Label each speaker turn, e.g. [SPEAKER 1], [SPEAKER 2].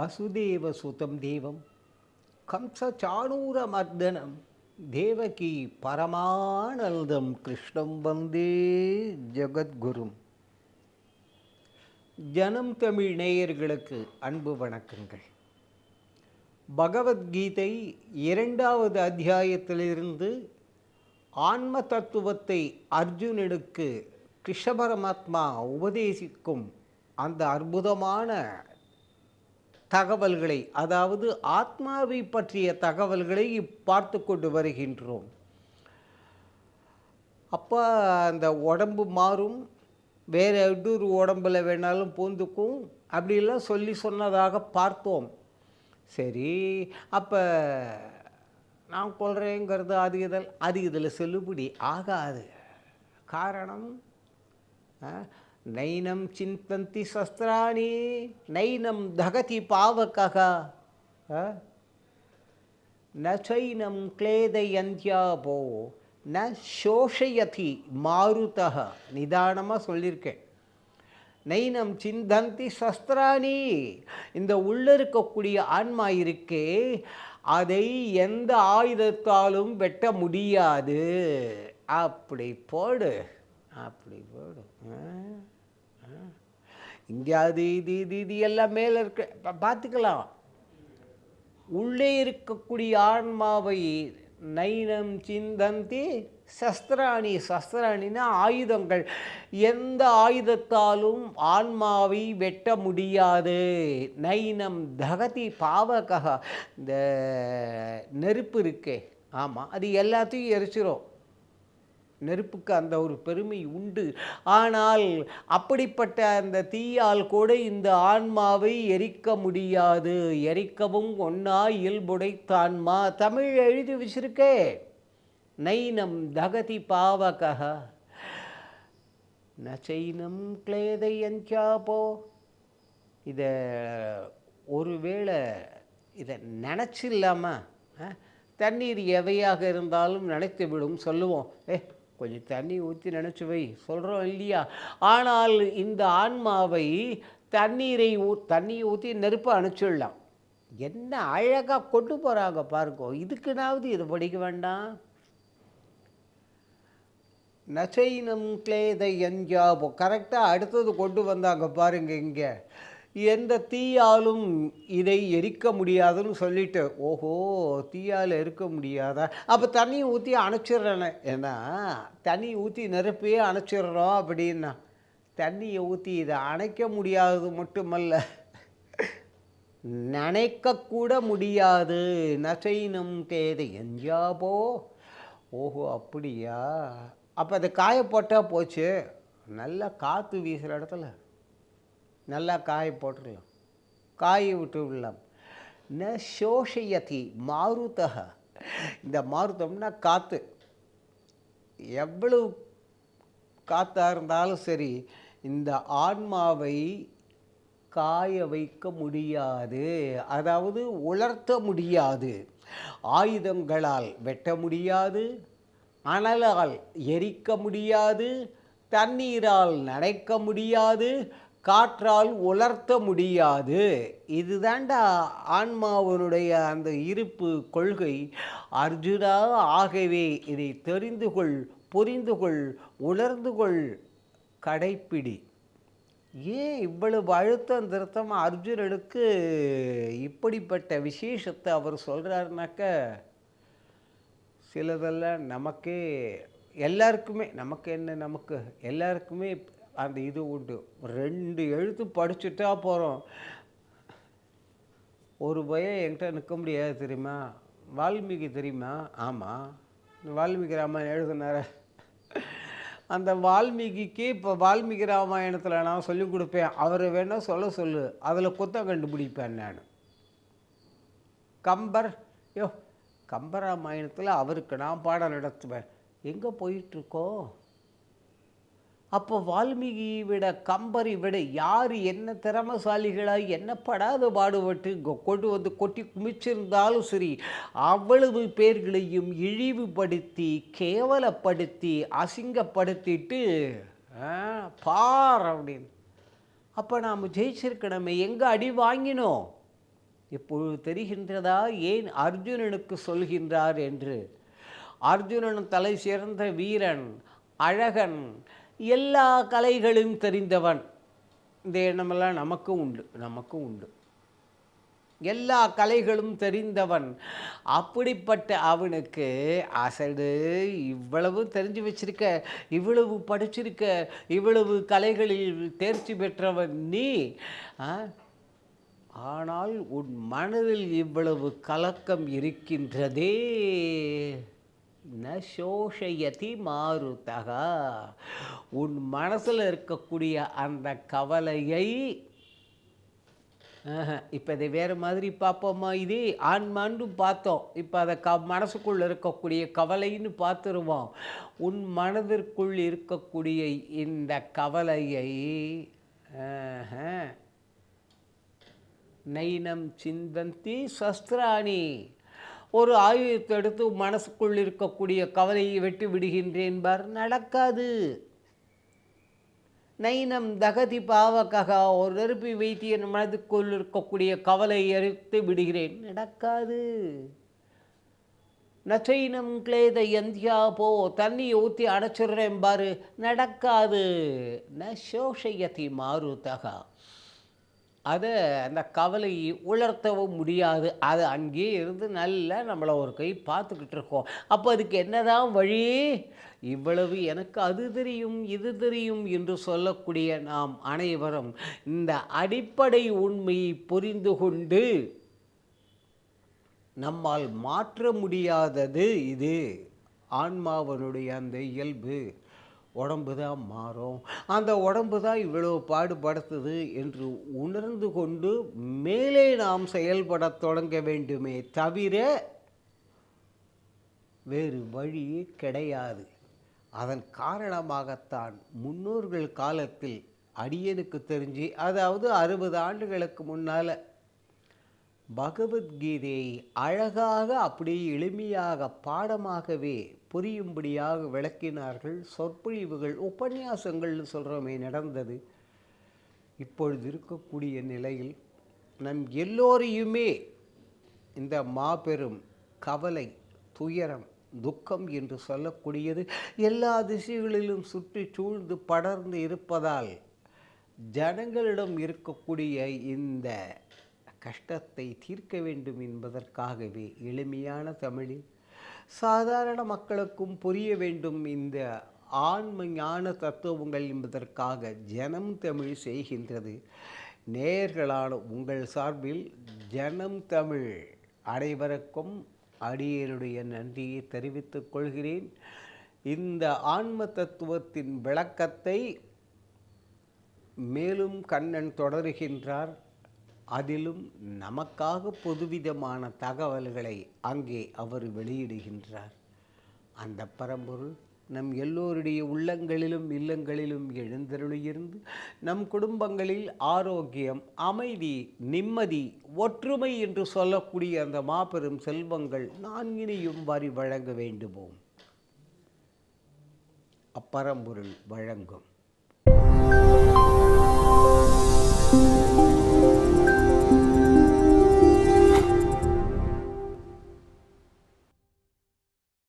[SPEAKER 1] வசுதேவ சுதம் தேவம் கம்சச்சாணூரமர்தனம் தேவகி பரமானந்தம் கிருஷ்ணம் வந்தே ஜெகத்குரும். ஜனம் தமிழ் நேயர்களுக்கு அன்பு வணக்கங்கள். பகவத்கீதை இரண்டாவது அத்தியாயத்திலிருந்து ஆன்ம தத்துவத்தை அர்ஜுனனுக்கு கிருஷ்ண பரமாத்மா உபதேசிக்கும் அந்த அற்புதமான தகவல்களை அதாவது ஆத்மாவை பற்றிய தகவல்களை பார்த்து கொண்டு வருகின்றோம். அப்போ அந்த உடம்பு மாறும் வேறு எவ்வளோ உடம்பில் வேணாலும் பூந்துக்கும் அப்படிலாம் சொல்லி சொன்னதாக பார்த்தோம். சரி அப்போ நான் கொள்கிறேங்கிறது அது இதில் அது இதில் செல்லுபடி ஆகாது. காரணம் ஆ, நைனம் சிந்தந்தி சஸ்திராணி நைனம் தகதி பாவகா நைனம் கிளேதையந்தியாபோ ந சோஷயதி மாருதா நிதானமாக சொல்லியிருக்கேன் நைனம் சிந்தந்தி சஸ்திராணி இந்த உள்ளே இருக்கக்கூடிய ஆன்மா இருக்கே அதை எந்த ஆயுதத்தாலும் வெட்ட முடியாது. அப்படி போடு. அப்படி போயிடும் இங்கேயாவது இது இது இது எல்லாம் மேலே இருக்க. பார்த்துக்கலாம். உள்ளே இருக்கக்கூடிய ஆன்மாவை நைனம் சிந்தந்தி சஸ்திராணி. சஸ்திராணினா ஆயுதங்கள். எந்த ஆயுதத்தாலும் ஆன்மாவை வெட்ட முடியாது. நைனம் தகதி பாவகா. இந்த நெருப்பு இருக்கே. ஆமாம் அது எல்லாத்தையும் எரிச்சிரும். நெருப்புக்கு அந்த ஒரு பெருமை உண்டு. ஆனால் அப்படிப்பட்ட அந்த தீயால் கூட இந்த ஆன்மாவை எரிக்க முடியாது. எரிக்கவும் ஒன்னா இயல்புடைத்தான்மா. தமிழ் எழுதி வச்சிருக்கே. நைனம் தகதி பாவக நச்சைனம் கிளேதையஞ்சாப்போ இதை ஒருவேளை இதை நினச்சி இல்லாமல் தண்ணீர் எவையாக இருந்தாலும் நினைத்து விடும் சொல்லுவோம். ஏ கொஞ்சம் தண்ணி ஊற்றி நினச்சி வை. சொல்கிறோம் இல்லையா? ஆனால் இந்த ஆன்மாவை தண்ணீரை ஊ தண்ணியை ஊற்றி நெருப்பை அனுப்பிச்சிடலாம். என்ன அழகாக கொண்டு போகிறாங்க பாருங்கோ. இதுக்குனாவது இது படிக்க வேண்டாம். நசைனம் கிளேதை எஞ்சாபோ கரெக்டாக அடுத்தது கொண்டு வந்தாங்க பாருங்க இங்கே. எந்த தீயாலும் இதை எரிக்க முடியாதுன்னு சொல்லிட்டு ஓஹோ தீயால் எரிக்க முடியாதா? அப்போ தண்ணி ஊற்றி அணைச்சிடுறேனே ஏன்னா தண்ணி ஊற்றி நெருப்பையே அணைச்சிடுறோம் அப்படின்னா தண்ணியை ஊற்றி இதை அணைக்க முடியாதது மட்டுமல்ல நினைக்கக்கூட முடியாது. நசைனம் தேதை எஞ்சாபோ? ஓஹோ அப்படியா? அப்போ அது காயப்போட்டால் போச்சு. நல்லா காற்று வீசுகிற இடத்துல. நல்லா காய போட்டுடலாம் காய விட்டு விடலாம். ந சோஷயதி மாருதக இந்த மாருதம்னா காற்று எவ்வளவு காற்றாக இருந்தாலும் சரி இந்த ஆன்மாவை காய வைக்க முடியாது. அதாவது உலர்த்த முடியாது. ஆயுதங்களால் வெட்ட முடியாது. அனலால் எரிக்க முடியாது. தண்ணீரால் நனைக்க முடியாது. காற்றால் உலர்த்த முடியாது. இதுதாண்டா ஆன்மாவனுடைய அந்த இருப்பு கொள்கை. அர்ஜுனா ஆகவே இதை தெரிந்து கொள் புரிந்து கொள் உணர்ந்து கொள் கடைப்பிடி. ஏன் இவ்வளவு அழுத்தம் திருத்தம் அர்ஜுனனுக்கு இப்படிப்பட்ட விசேஷத்தை அவர் சொல்கிறாருனாக்க சிலதெல்லாம் நமக்கே எல்லாருக்குமே நமக்கு என்ன நமக்கு எல்லாருக்குமே அந்த இது உண்டு. ரெண்டு எழுத்து படிச்சுட்டா போகிறோம் ஒரு பையன் என்கிட்ட நிற்க முடியாது தெரியுமா? வால்மீகி தெரியுமா? ஆமாம் வால்மீகி ராமாயணம் எழுதினார. அந்த வால்மீகிக்கு இப்போ வால்மீகி ராமாயணத்தில் நான் சொல்லிக் கொடுப்பேன். அவரை வேணால் சொல்ல சொல்லு. அதில் குத்தம் கண்டுபிடிப்பேன் நான். கம்பர் யோ கம்பராமாயணத்தில் அவருக்கு நான் பாடம் நடத்துவேன். எங்கே போயிட்டுருக்கோம் அப்போ வால்மீகியை விட கம்பரை விட யார் என்ன திறமசாலிகளாய் என்ன படாத பாடுபட்டு இங்கே கொண்டு வந்து கொட்டி குமிச்சிருந்தாலும் சரி அவ்வளவு பேர்களையும் இழிவுபடுத்தி கேவலப்படுத்தி அசிங்கப்படுத்திட்டு பார் அப்படின்னு. அப்போ நாம் ஜெயிச்சிருக்கணுமே எங்கே அடி வாங்கினோம்? இப்பொழுது தெரிகின்றதா? ஏன் அர்ஜுனனுக்கு சொல்கின்றார் என்று. அர்ஜுனன் தலை சிறந்த வீரன் அழகன் எல்லா கலைகளும் தெரிந்தவன். இந்த எண்ணமெல்லாம் நமக்கும் உண்டு நமக்கும் உண்டு. எல்லா கலைகளும் தெரிந்தவன். அப்படிப்பட்ட அவனுக்கு அசடு இவ்வளவு தெரிஞ்சு வச்சிருக்க இவ்வளவு படிச்சிருக்க இவ்வளவு கலைகளில் தேர்ச்சி பெற்றவன் நீ. ஆனால் உன் மனதில் இவ்வளவு கலக்கம் இருக்கின்றதே. ந சோஷயதி மாருதகா. உன் மனசில் இருக்கக்கூடிய அந்த கவலையை இப்போ இதை வேறு மாதிரி பார்ப்போமா இதே? ஆன்மான்னு பார்த்தோம். இப்போ அதை க மனசுக்குள்ளே இருக்கக்கூடிய கவலைன்னு பார்த்துருவோம். உன் மனதிற்குள் இருக்கக்கூடிய இந்த கவலையை நைனம் சிந்தந்தி சஸ்திராணி. ஒரு ஆயுதத்தை எடுத்து மனசுக்குள் இருக்கக்கூடிய கவலையை வெட்டி விடுகின்றேன் பார் நடக்காது. நைனம் தகதி பாவகா ஒரு நெருப்பி வைத்து என் மனதுக்குள் இருக்கக்கூடிய கவலை எரித்து விடுகிறேன். நடக்காது. நச்சைனம் கிளேத எந்தியா போ தண்ணி ஊற்றி அடைச்சிடுறேன் பாரு. நடக்காது. ந சோஷயதி மாறுதகா அதை அந்த கவலையை உலர்த்தவும் முடியாது. அது அங்கேயே இருந்து நல்லா நம்மளை ஒரு கை பார்த்துக்கிட்டு இருக்கோம். அப்போ அதுக்கு என்னதான் வழி? இவ்வளவு எனக்கு அது தெரியும் இது தெரியும் என்று சொல்லக்கூடிய நாம் அனைவரும் இந்த அடிப்படை உண்மையை புரிந்து கொண்டு நம்மால் மாற்ற முடியாதது இது. ஆன்மாவனுடைய அந்த இயல்பு. உடம்பு தான் மாறும். அந்த உடம்பு தான் இவ்வளோ பாடுபடுத்துது என்று உணர்ந்து கொண்டு மேலே நாம் செயல்படத் தொடங்க வேண்டுமே தவிர வேறு வழி கிடையாது. அதன் காரணமாகத்தான் முன்னோர்கள் காலத்தில் அடியனுக்கு தெரிஞ்சு அதாவது அறுபது ஆண்டுகளுக்கு முன்னால் பகவத்கீதையை அழகாக அப்படியே எளிமையாக பாடமாகவே புரியும்படியாக விளக்கினார்கள். சொற்பொழிவுகள் உபன்யாசங்கள்னு சொல்கிறோமே நடந்தது. இப்பொழுது இருக்கக்கூடிய நிலையில் நம் எல்லோரையுமே இந்த மாபெரும் கவலை துயரம் துக்கம் என்று சொல்லக்கூடியது எல்லா திசைகளிலும் சுற்றி சூழ்ந்து படர்ந்து இருப்பதால் ஜனங்களிடம் இருக்கக்கூடிய இந்த கஷ்டத்தை தீர்க்க வேண்டும் என்பதற்காகவே எளிமையான தமிழில் சாதாரண மக்களுக்கும் புரிய வேண்டும் இந்த ஆன்ம ஞான தத்துவங்கள் என்பதற்காக ஜனம் தமிழ் செய்கின்றது. நேயர்களான உங்கள் சார்பில் ஜனம் தமிழ் அனைவருக்கும் அடியருடைய நன்றியை தெரிவித்துக் கொள்கிறேன். இந்த ஆன்ம தத்துவத்தின் விளக்கத்தை மேலும் கண்ணன் தொடருகின்றார். அதிலும் நமக்காக பொதுவிதமான தகவல்களை அங்கே அவர் வெளியிடுகின்றார். அந்த பரம்பொருள் நம் எல்லோருடைய உள்ளங்களிலும் இல்லங்களிலும் எழுந்தருளியிருந்து நம் குடும்பங்களில் ஆரோக்கியம் அமைதி நிம்மதி ஒற்றுமை என்று சொல்லக்கூடிய அந்த மாபெரும் செல்வங்கள் நான்கினையும் வரி வழங்க வேண்டுமோம் அப்பரம்பொருள் வழங்கும்.